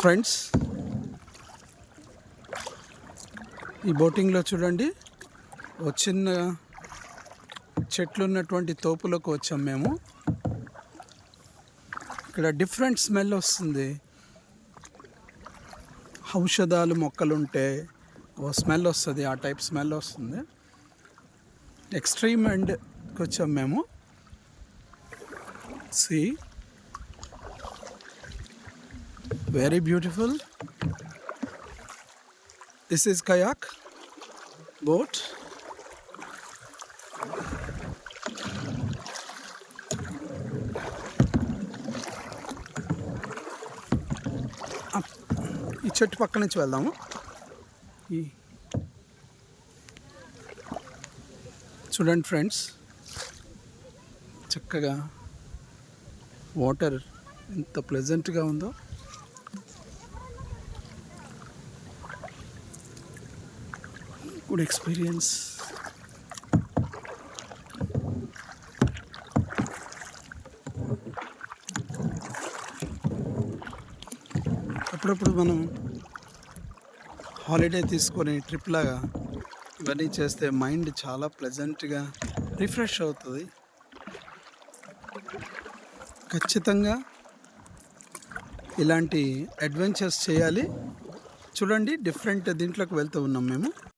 Friends ఈ బోటింగ్లో చూడండి ఓ చిన్న చెట్లు ఉన్నటువంటి తోపులోకి వచ్చాం మేము. ఇక్కడ డిఫరెంట్ స్మెల్ వస్తుంది. ఔషధాలు మొక్కలు ఉంటే ఓ స్మెల్ వస్తుంది ఆ టైప్ స్మెల్ వస్తుంది. ఎక్స్ట్రీమ్ ఎండ్కి వచ్చాం మేము. See very beautiful this is kayak boat ఈ చెట్టు పక్క నుంచి వెళ్దాము. ఈ చూడండి ఫ్రెండ్స్ చక్కగా వాటర్ ఎంత ప్లెజెంట్గా ఉందో. గుడ్ ఎక్స్పీరియన్స్ అప్పుడప్పుడు మనం హాలిడే తీసుకొని ట్రిప్ లాగా ఇవన్నీ చేస్తే మైండ్ చాలా ప్లెజెంట్గా రిఫ్రెష్ అవుతుంది. ఖచ్చితంగా ఇలాంటి అడ్వెంచర్స్ చేయాలి. చూడండి డిఫరెంట్ దీంట్లోకి వెళ్తూ ఉన్నాం మేము.